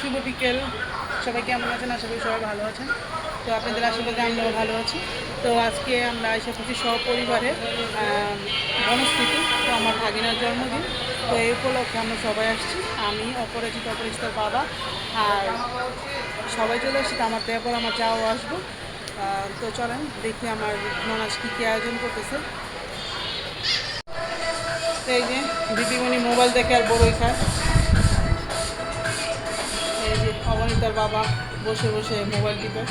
শুভ বিকেল। সবাই কেমন আছেন? আশা করি সবাই ভালো আছেন। তো আপনাদের আশীর্বাদে আমরাও ভালো আছি। তো আজকে আমরা এসে পড়ছি সপরিবারে বনস্থিতি তো আমার ভাগিনার জন্মদিন। তো এই উপলক্ষে আমরা সবাই আসছি। আমি, অপরাজিত অপরিচিতার বাবা, আর সবাই চলে আসছি, তো আমার দেওয়ার আমার যাও আসব। তো চলেন, দেখি আমার ননাজ কী কী আয়োজন করতেছে। এই যে, দিদিমণি মোবাইল দেখে আর বড়ই খায়। অবনীতার বাবা বসে বসে মোবাইল টিপে।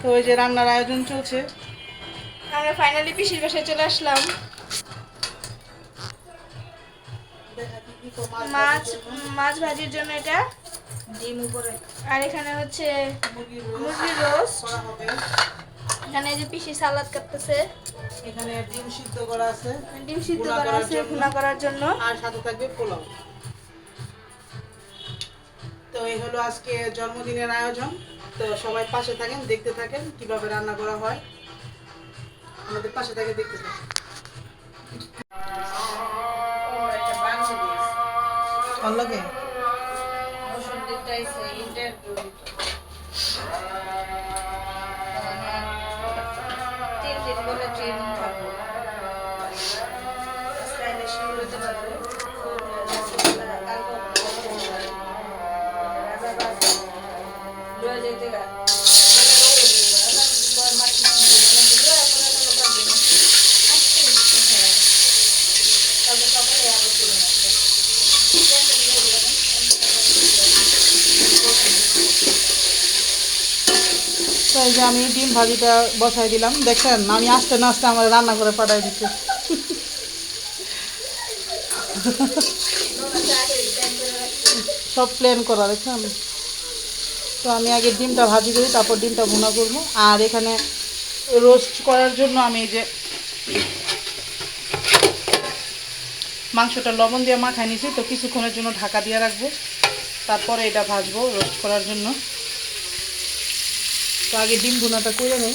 তো ওই যে রান্নার আয়োজন চলছে। আমরা ফাইনালি পিসির বাসায় চলে আসলাম। মাছ মাছ ভাজির জন্য এটা। ডিম উপরে। আর এখানে হচ্ছে মুরগির রোস্ট এখানে এই যে পিসি সালাদ কাটতেছে। এখানে ডিম সিদ্ধ করা আছে। ডিম সিদ্ধ করা আছে জন্য। ভুনা করার জন্য। আর সাথে থাকবে পোলাও। তো এই হলো আজকে জন্মদিনের আয়োজন। তো সবাই পাশে থাকেন দেখতে থাকেন কীভাবে রান্না করা হয়। আমাদের পাশে থাকে দেখতে থাকেন। ভালো লাগে এই যে আমি ডিম ভাজিটা বসাই দিলাম। দেখছেন আমি আস্তে না আস্তে আমার রান্না করে পাঠাই দিচ্ছি। সব প্ল্যান করা দেখছেন তো আমি আগে ডিমটা ভাজি করি, তারপর ডিমটা ভুনা করব। আর এখানে রোস্ট করার জন্য আমি যে মাংসটা লবণ দিয়ে মাখাই নিছি, তো কিছুক্ষণের জন্য ঢাকা দিয়ে রাখব। তারপরে এটা ভাজবো রোস্ট করার জন্য। তো আগে ডিম ভুনাটা করে নেই।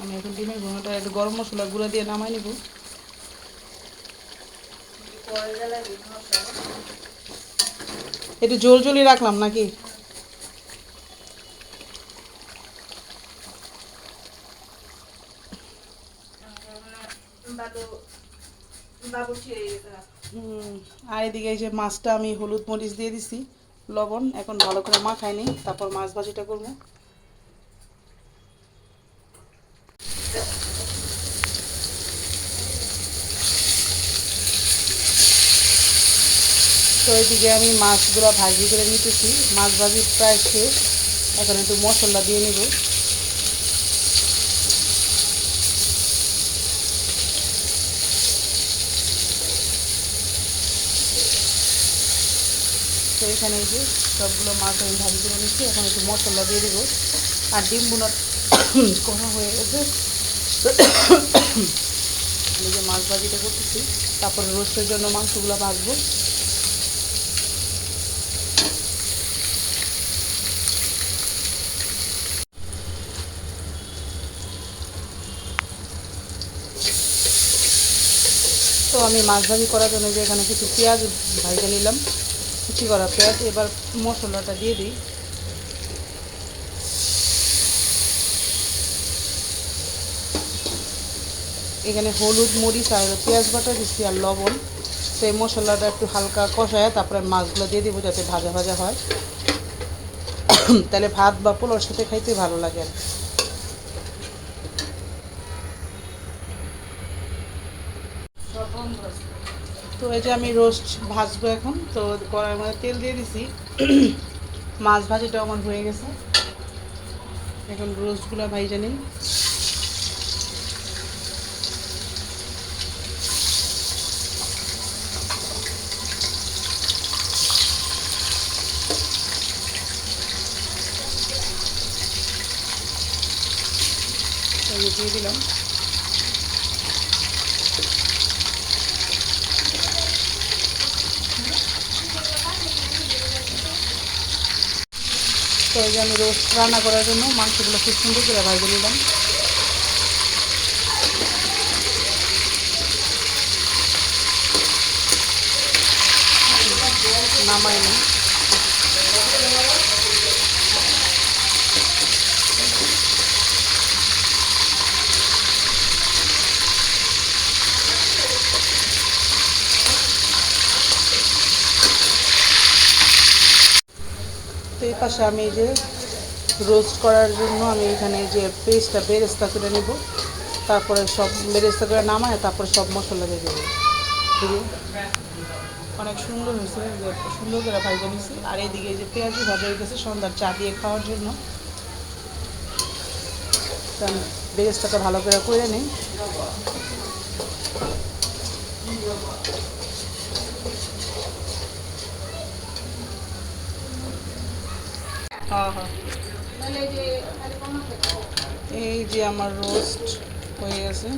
আমি এখন ডিমের ভুনাটা একটু গরম মশলা গুঁড়া দিয়ে নামাই নিব। একটু জলি রাখলাম নাকি? আর এদিকে এই যে মাছটা আমি হলুদ মরিচ দিয়ে দিছি, লবণ, এখন ভালো করে মাখাই নিই, তারপর মাছ ভাজিটা করব। তো এদিকে আমি মাছগুলো ভাজি করে নিতেছি। মাছ ভাজি প্রায় শেষ। এখন একটু মশলা দিয়ে নিব। তো এখানে যে সবগুলো মাছ আমি ভাজি করে নিচ্ছি। এখন একটু মশলা দিয়ে দিব। আর ডিম বুনা করা হয়ে গেছে। এই যে মাছ ভাজিটা করতেছি। তারপরে রোস্টের জন্য মাংসগুলো ভাজবো। তো আমি মাছ ভাজি করার জন্য যে এখানে কিছু পেঁয়াজ ভাজে নিলাম। কুচি করা পেঁয়াজ, এবার মশলাটা দিয়ে দিই। এখানে হলুদ, মরিচ আর পেঁয়াজ বাটা দিচ্ছি আর লবণ। তো এই মশলাটা একটু হালকা কষায় তারপরে মাছগুলো দিয়ে দিব যাতে ভাজা ভাজা হয়। তাহলে ভাত বা পোলার সাথে খাইতে ভালো লাগে আর কি। তো এই যে আমি রোস্ট ভাজবো এখন, তো কড়াইয়ের মধ্যে তেল দিয়ে দিছি। মাছ ভাজিটাও আমার হয়ে গেছে। এখন রোস্টগুলো এই যে দিয়ে দিলাম। তো এই যে আমি রোস্ট রান্না করার জন্য মাংসগুলো খুব সুন্দর করে ভাজে নিলাম নামাই না তো এই পাশে আমি যে রোস্ট করার জন্য আমি এখানে যে পেস্টটা বেরেস্তা করে নেব। তারপরে সব বেরেস্তা করে নামায়, তারপরে সব মশলা দিয়ে দেবো। অনেক সুন্দর হয়েছে সুন্দর করে ভাজা নিয়েছি। আর এইদিকে এই যে পেঁয়াজও ভাজা হয়ে গেছে, সন্ধ্যার চা দিয়ে খাওয়ার জন্য। বেরেস্তাটা ভালো করে করে নিই। এই যে আমার রোস্ট হয়ে গেছে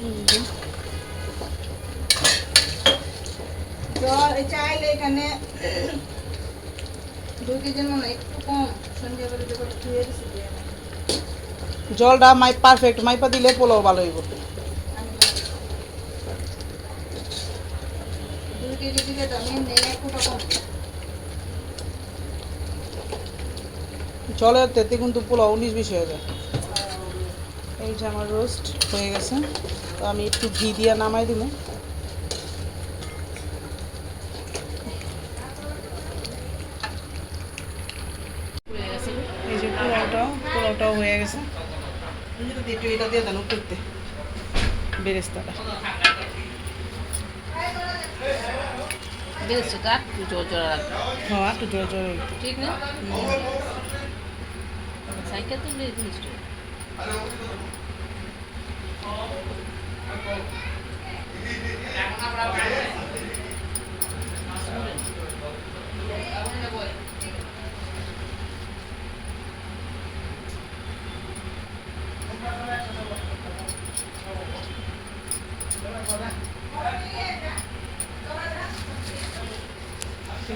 এই যে। জল এই চাইলে এখানে দুই কেজির মনে হয় একটু কম সন্ধ্যাবেলা যখন ধুয়ে দিছি দিয়ে না। জলটা মাই পারফেক্ট মাইপা দিলে পোলাও ভালো হইব দুই কেজি দিলে তো আমি নেই এক ফুটা কম জলের তেতে কিন্তু পোলাও উনিশ বিশ হয়ে যায়। এই যে আমার রোস্ট হয়ে গেছে। তো আমি একটু ঘি দিয়ে নামাই দিব। এই যে পোলাওটাও পোলাওটাও হয়ে গেছে। একটু এটা দিয়ে দেন উঠতে বেরেস্তাটা। বেরেস্তাটা একটু জোর জোর রাখবে। হ্যাঁ একটু জোর জোর। ঠিক না? সাইকেল তো নিশ্চয়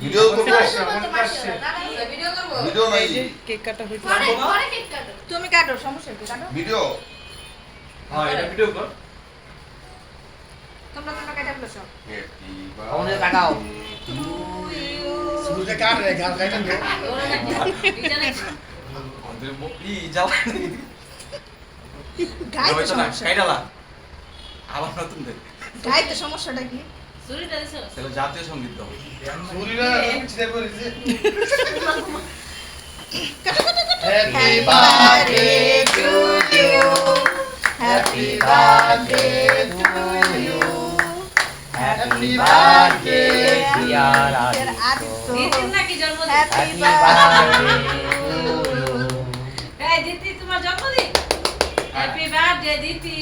ভিডিও করব ভিডিও করব ভিডিও এই যে কেক কাটা তুমি কাটো সমস্যা কাটো তো সমস্যা আবার নতুন তো সমস্যাটা কি তাহলে জাতীয় সংগীত দাও Happy birthday to you. Happy birthday to you. Happy birthday dear Dear Aditya. দিদির নাকি জন্মদিন? Happy happy birthday. বার্থডে এই দিদি তোমার জন্মদিন? হ্যাপি বার্থডে দিদি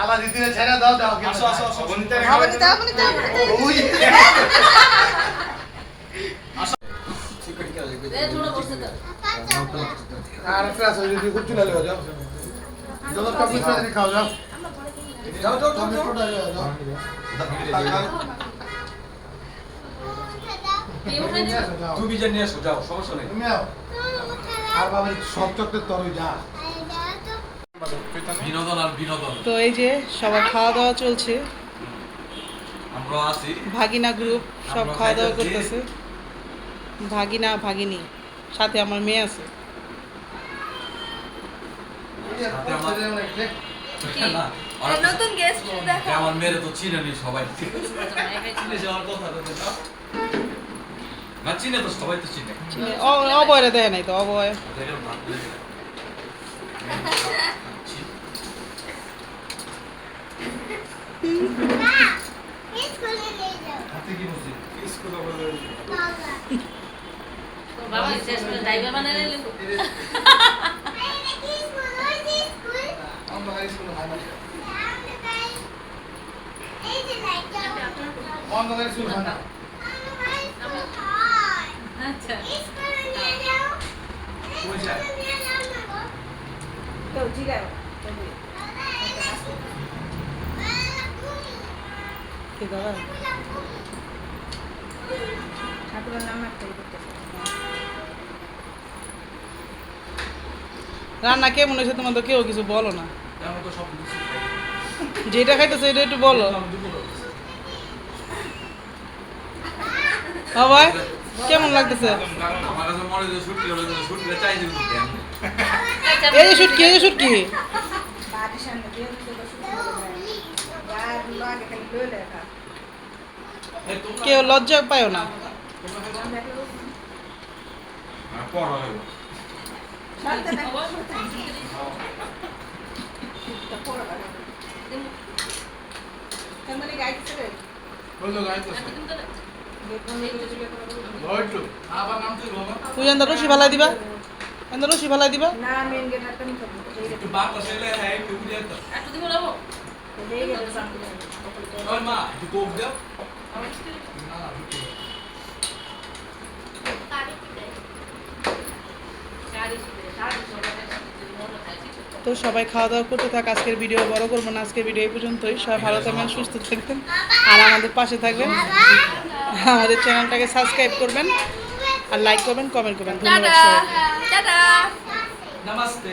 আলা দিদিরে ছেড়ে দাও দাও আসো আসো আসো। বনিতা হবনি তো হবনি তো হবনি এ ছোট বসে তো। আর ফ্রাস ওই দিদি কুচু না লেও যাও। যত চকলেট আছে খাও যাও। যাও যাও যাও যাও। কোটা যাও। যাও নিয়ে আসো, যাও তুমি যে নিয়ে আসো যাও সমস্যা নেই। আর বাবা সব চকলেট তোর যা। বিনোদন আর বিনোদন। তো এই যে সবার খাওয়া দাওয়া চলছে। আমরা আছি। ভাগিনা গ্রুপ সব খাওয়া দাওয়া করতেছে। ভাগিনা ভাগিনী সাথে আমার মেয়ে আছে। সাথে আমার- নতুন গেস্ট দেখো। আমার মেয়েরে তো চিনে নি সবাই। চিনে যাওয়ার কথা তো না। চিনে তো সবাই তো চিনে। অবয়রে দেয় নাই তো অবয়। বাবা শেষ করে ড্রাইভার বানালে আমরা হাই স্কুল ভালো আচ্ছা তো জিগাও কি দাদা ঠাকুরের নাম একটা রান্না কেমন হয়েছে তোমার তো কেউ কিছু বলো না। যেটা খাইতেছে এটা একটু বলো। উঠেছি। বাবাই কেমন লাগতেছে? এই যে শুটকি এই যে শুটকি। কেউ লজ্জা পায় না। হ্যাঁ, পর হইব। সাথে না কেমনে গাইছে রে বলল গাইতেছে লইটু আবার নাম তুই বাবা তুই এন্দা রশি ফালাই দিবা এন্দা রশি ফালাই দিবা না মেন গেট একটা নিতে একটু বাপ আসলে হ্যাঁ একটু বুঝে তো একটু দিব লাবো এই গেট সামনে ওই মা একটু কোক দাও শাড়ি শাড়ি মনে থাকে তো সবাই খাওয়া দাওয়া করতে থাক আজকের ভিডিও বড় করব না আজকের ভিডিও এই পর্যন্তই। সবাই ভালো থাকবেন সুস্থ থাকবেন আর আমাদের পাশে থাকবেন। আমাদের চ্যানেলটাকে সাবস্ক্রাইব করবেন আর লাইক করবেন কমেন্ট করবেন। ধন্যবাদ নমস্তে।